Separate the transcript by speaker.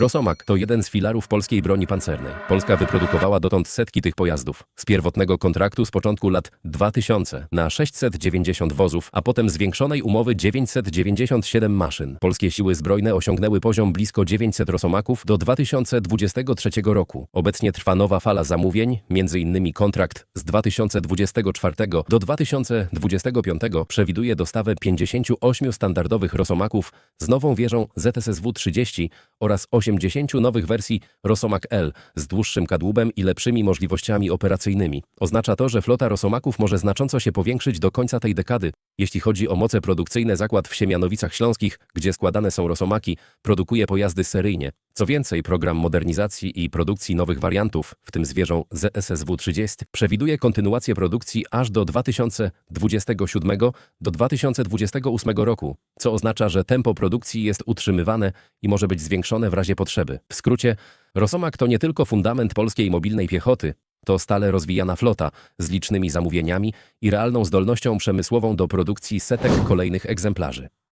Speaker 1: Rosomak to jeden z filarów polskiej broni pancernej. Polska wyprodukowała dotąd setki tych pojazdów. Z pierwotnego kontraktu z początku lat 2000 na 690 wozów, a potem zwiększonej umowy 997 maszyn. Polskie siły zbrojne osiągnęły poziom blisko 900 Rosomaków do 2023 roku. Obecnie trwa nowa fala zamówień, m.in. kontrakt z 2024 do 2025 przewiduje dostawę 58 standardowych Rosomaków z nową wieżą ZSSW-30 oraz 80 nowych wersji Rosomak L z dłuższym kadłubem i lepszymi możliwościami operacyjnymi. Oznacza to, że flota Rosomaków może znacząco się powiększyć do końca tej dekady. Jeśli chodzi o moce produkcyjne, zakład w Siemianowicach Śląskich, gdzie składane są Rosomaki, produkuje pojazdy seryjnie. Co więcej, program modernizacji i produkcji nowych wariantów, w tym z wieżą ZSSW-30, przewiduje kontynuację produkcji aż do 2027 do 2028 roku, co oznacza, że tempo produkcji jest utrzymywane i może być zwiększone w razie potrzeby. W skrócie, Rosomak to nie tylko fundament polskiej mobilnej piechoty, to stale rozwijana flota z licznymi zamówieniami i realną zdolnością przemysłową do produkcji setek kolejnych egzemplarzy.